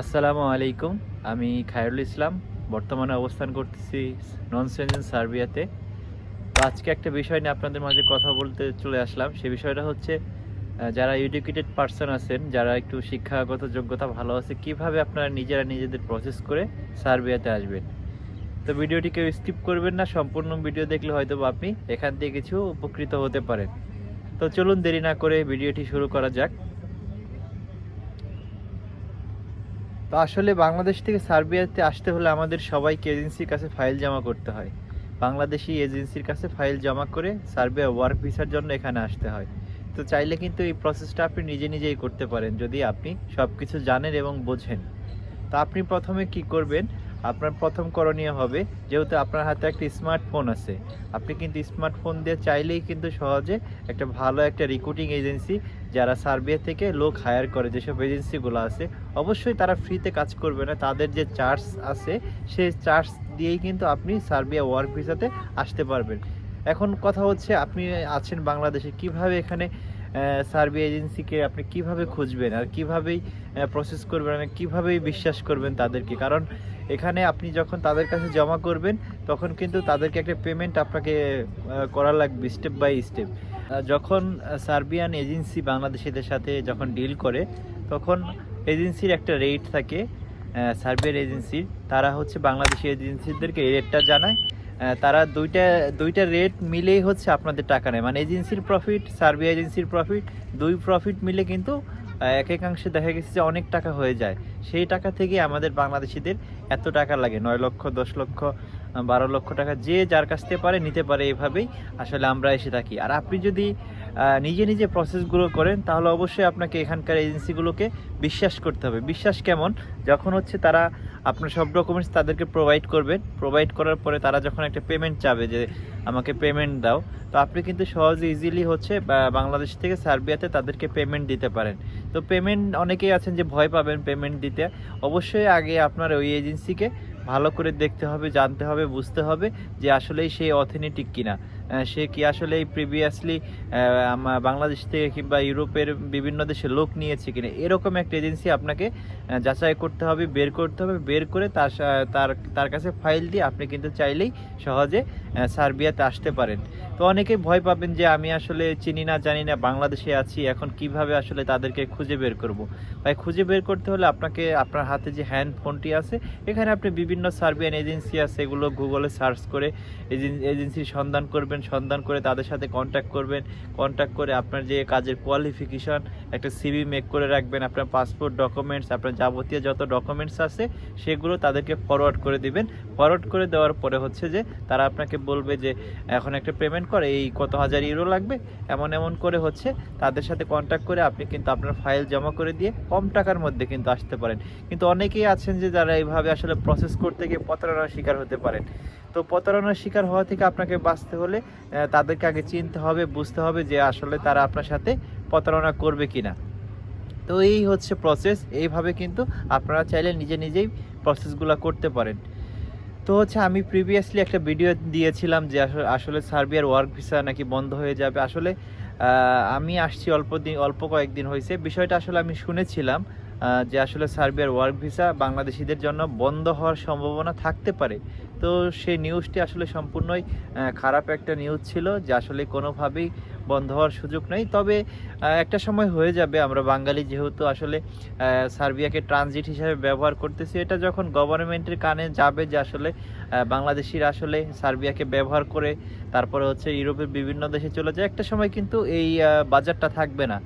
আসসালামু আলাইকুম। আমি খায়রুল ইসলাম। বর্তমানে অবস্থান করতেছি নন সেনজেন সার্বিয়াতে। তো আজকে একটা বিষয় নিয়ে আপনাদের মাঝে কথা বলতে চলে আসলাম। সে বিষয়টা হচ্ছে যারা এডুকেটেড পার্সন আছেন, যারা একটু শিক্ষাগত যোগ্যতা ভালো আছে, কীভাবে আপনারা নিজেরা নিজেদের প্রসেস করে সার্বিয়াতে আসবেন? তো ভিডিওটি কেউ স্কিপ করবেন না, সম্পূর্ণ ভিডিও দেখলে হয়তো আপনি এখান থেকে কিছু উপকৃত হতে পারেন। তো চলুন দেরি না করে ভিডিওটি শুরু করা যাক। তো আসলে বাংলাদেশ থেকে সার্বিয়াতে আসতে হলে আমাদের সবাইকে এজেন্সির কাছে ফাইল জমা করতে হয়। বাংলাদেশি এজেন্সির কাছে ফাইল জমা করে সার্বিয়া ওয়ার্ক ভিসার জন্য এখানে আসতে হয়। তো চাইলে কিন্তু এই প্রসেসটা আপনি নিজে নিজেই করতে পারেন, যদি আপনি সব কিছু জানেন এবং বোঝেন। তা আপনি প্রথমে কি করবেন? আপনার প্রথম করণীয় হবে, যেহেতু আপনার হাতে একটা স্মার্টফোন আছে। আপনি কিন্তু স্মার্টফোন দিয়ে চাইলেই কিন্তু সহজে একটা ভালো একটা রিক্রুটিং এজেন্সি যারা সার্বিয়া থেকে লোক হায়ার করে, যেসব এজেন্সিগুলো আছে, অবশ্যই তারা ফ্রিতে কাজ করবে না। তাদের যে চার্জ আছে সেই চার্জ দিয়েই কিন্তু আপনি সার্বিয়া ওয়ার্ক ভিসাতে আসতে পারবেন। এখন কথা হচ্ছে, আপনি আছেন বাংলাদেশে, কীভাবে এখানে সার্বিয়া এজেন্সিকে আপনি কীভাবে খুঁজবেন আর কিভাবেই প্রসেস করবেন আর কিভাবেই বিশ্বাস করবেন তাদেরকে? কারণ এখানে আপনি যখন তাদের কাছে জমা করবেন, তখন কিন্তু তাদেরকে একটা পেমেন্ট আপনাকে করা লাগবে স্টেপ বাই স্টেপ যখন সার্বিয়ান এজেন্সি বাংলাদেশিদের সাথে যখন ডিল করে, তখন এজেন্সির একটা রেট থাকে সার্বিয়ান এজেন্সির তারা হচ্ছে বাংলাদেশি এজেন্সিদেরকে এই রেটটা জানায়। তারা দুইটা দুইটা রেট মিলেই হচ্ছে আপনাদের টাকা নেয়। মানে এজেন্সির প্রফিট সার্বিয়া এজেন্সির প্রফিট দুই প্রফিট মিলে কিন্তু এক একাংশে দেখা গেছে যে অনেক টাকা হয়ে যায়। সেই টাকা থেকে আমাদের বাংলাদেশিদের এত টাকা লাগে, নয় লক্ষ, দশ লক্ষ, বারো লক্ষ টাকা যে যার কাছ থেকে পারে নিতে পারে এভাবেই। আসলে আমরা এসে থাকি। আর আপনি যদি নিজে নিজে প্রসেসগুলো করেন, তাহলে অবশ্যই আপনাকে এখানকার এজেন্সিগুলোকে বিশ্বাস করতে হবে। বিশ্বাস কেমন? যখন হচ্ছে তারা আপনার সব ডকুমেন্টস তাদেরকে প্রোভাইড করবেন। প্রোভাইড করার পরে তারা যখন একটা পেমেন্ট চাবে যে, আমাকে পেমেন্ট দাও, তো আপনি কিন্তু সহজে ইজিলি হচ্ছে বাংলাদেশ থেকে সার্বিয়াতে তাদেরকে পেমেন্ট দিতে পারেন। তো পেমেন্ট অনেকেই আছেন যে ভয় পাবেন পেমেন্ট দিতে। অবশ্যই আগে আপনার ওই এজেন্সিকে ভালো করে দেখতে হবে, জানতে হবে, বুঝতে হবে যে আসলেই সেই অথেন্টিক কিনা। সে কি আসলে এই প্রিভিয়াসলি বাংলাদেশ থেকে কিংবা ইউরোপের বিভিন্ন দেশে লোক নিয়েছে কিনা? এরকম একটা এজেন্সি আপনাকে যাচাই করতে হবে, বের করতে হবে, বের করে তার তার তার কাছে ফাইল দিয়ে আপনি কিন্তু চাইলেই সহজে সার্বিয়াতে আসতে পারেন। তো অনেকেই ভয় পাবেন যে আমি আসলে চিনি না, জানি না, বাংলাদেশে আছি, এখন কীভাবে আসলে তাদেরকে খুঁজে বের করব? ভাই, খুঁজে বের করতে হলে আপনাকে, আপনার হাতে যে হ্যান্ড ফোনটি আছে, এখানে আপনি বিভিন্ন সার্বিয়ান এজেন্সি আছে, এগুলো গুগলে সার্চ করে এজেন- এজেন্সির সন্ধান করবেন। সন্ধান করে তাদের সাথে কন্ট্যাক্ট করবেন। কন্ট্যাক্ট করে আপনার যে কাজের কোয়ালিফিকেশন একটা সিভি মেক করে রাখবেন, আপনার পাসপোর্ট ডকুমেন্টস আপনার যাবতীয় যত ডকুমেন্টস আছে, সেগুলো তাদেরকে ফরওয়ার্ড করে দিবেন। ফরওয়ার্ড করে দেওয়ার পরে হচ্ছে যে, তারা আপনাকে বলবে যে, এখন একটা পেমেন্ট করে, এই কত হাজার ইউরো লাগবে? এমন এমন করে হচ্ছে, তাদের সাথে কন্ট্যাক্ট করে আপনি কিন্তু আপনার ফাইল জমা করে দিয়ে কম টাকার মধ্যে কিন্তু আসতে পারেন। কিন্তু অনেকেই আছেন যে, যারা এইভাবে আসলে প্রসেস করতে গিয়ে প্রতারণার শিকার হতে পারেন। তো প্রতারণার শিকার হওয়া থেকে আপনাকে বাঁচতে হলে তাদেরকে আগে চিনতে হবে, বুঝতে হবে যে আসলে তারা আপনার সাথে প্রতারণা করবে কি না তো এই হচ্ছে প্রসেস এইভাবে কিন্তু আপনারা চাইলে নিজে নিজেই প্রসেসগুলো করতে পারেন। তো হচ্ছে আমি প্রিভিয়াসলি একটা ভিডিও দিয়েছিলাম যে আসলে- সার্বিয়ার ওয়ার্ক ভিসা নাকি বন্ধ হয়ে যাবে। আসলে আমি আসছি অল্প দিন, অল্প কয়েকদিন হয়েছে বিষয়টা আসলে আমি শুনেছিলাম যে আসলে সার্বিয়ার ওয়ার্ক ভিসা বাংলাদেশিদের জন্য বন্ধ হওয়ার সম্ভাবনা থাকতে পারে। তো সেই নিউজটি আসলে সম্পূর্ণই খারাপ একটা নিউজ ছিল যে আসলে কোনোভাবেই বন্ধ হওয়ার সুযোগ নেই। তবে একটা সময় হয়ে যাবে আমরা বাঙালি যেহেতু আসলে সার্বিয়াকে ট্রানজিট হিসাবে ব্যবহার করতেছি, এটা যখন গভর্নমেন্টের কানে যাবে যে আসলে বাংলাদেশিরা আসলে সার্বিয়াকে ব্যবহার করে তারপরে হচ্ছে ইউরোপের বিভিন্ন দেশে চলে যায়, একটা সময় কিন্তু এই বাজারটা থাকবে না।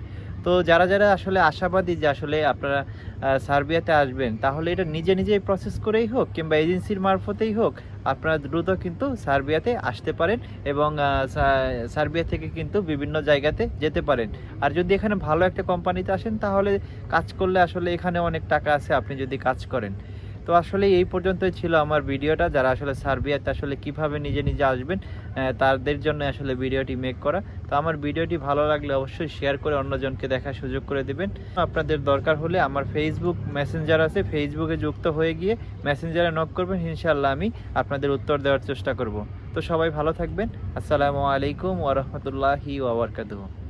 তো যারা যারা আসলে আশাবাদী যে আসলে আপনারা সার্বিয়াতে আসবেন, তাহলে এটা নিজে নিজেই প্রসেস করেই হোক কিংবা এজেন্সির মারফতেই হোক, আপনারা দ্রুত কিন্তু সার্বিয়াতে আসতে পারেন এবং সার্বিয়া থেকে কিন্তু বিভিন্ন জায়গাতে যেতে পারেন। আর যদি এখানে ভালো একটা কোম্পানিতে আসেন, তাহলে কাজ করলে আসলে এখানে অনেক টাকা আছে, আপনি যদি কাজ করেন। তো আসলে এই পর্যন্তই ছিল আমার ভিডিওটা, যারা আসলে সার্বিয়াতে আসলে কীভাবে নিজে নিজে আসবেন তাদের জন্য আসলে ভিডিওটি মেক করা। তো আমার ভিডিওটি ভালো লাগলে অবশ্যই শেয়ার করে অন্যজনকে দেখার সুযোগ করে দেবেন। আপনাদের দরকার হলে আমার ফেসবুক মেসেঞ্জার আছে ফেসবুকে যুক্ত হয়ে গিয়ে মেসেঞ্জারে নক করবেন ইনশাল্লাহ আমি আপনাদের উত্তর দেওয়ার চেষ্টা করব। তো সবাই ভালো থাকবেন। আসসালামু আলাইকুম ওরহমতুল্লাহি ওবরকাতুহ